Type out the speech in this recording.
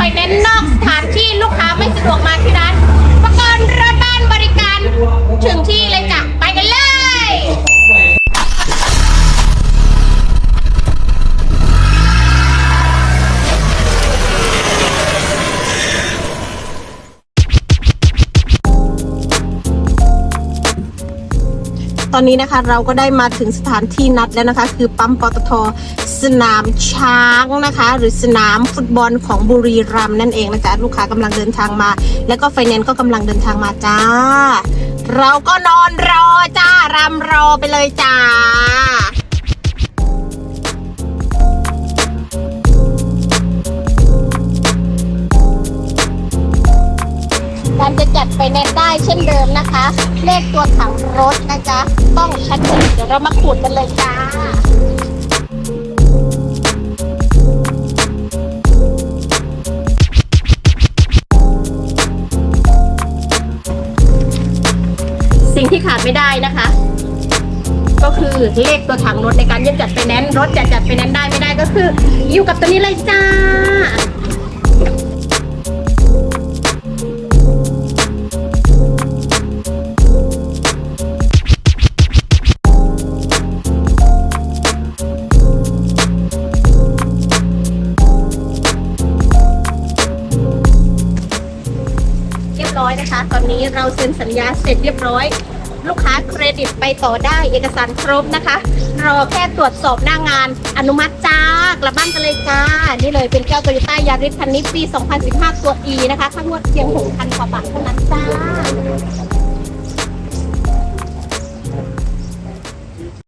ไฟแนนซ์นอกสถานที่ลูกค้าไม่สะดวกมาที่ร้าน ตอนนี้นะคะเราก็ได้มาถึงสถานที่นัดแล้วนะคะ คือปั๊มปตทสนามช้างนะคะ หรือสนามฟุตบอลของบุรีรัมย์นั่นเองนะจ๊ะลูกค้ากำลังเดินทางมา แล้วก็ไฟแนนซ์ก็กำลังเดินทางมาจ้า เราก็นอนรอจ้ารำรอไปเลยจ้าการจะจัดไฟแนนซ์ได้เช่นเดิมนะคะ เลขตัวถังรถนะ เรามาขูดกันเลยจ้าสิ่งที่ขาดไม่ได้นะคะ ก็คือเลขตัวถังรถในการยื่นจัดไฟแนนซ์รถจะจัดไฟแนนซ์ได้ไม่ได้ก็คือ อยู่กับตัวนี้เลยจ้า ร้อยนะคะ ตอนนี้เราเซ็นสัญญาเสร็จเรียบร้อย ลูกค้าเครดิตไปต่อได้เอกสารครบนะคะ รอแค่ตรวจสอบหน้างานอนุมัติจ้ากลับบ้านกันเลยจ้า นี่เลยเป็นแก้วโตโยต้ายาริสคันนี้ปี 2015 ตัว E นะคะข้างวดเพียง 6,000กว่าบาทเท่านั้นจ้า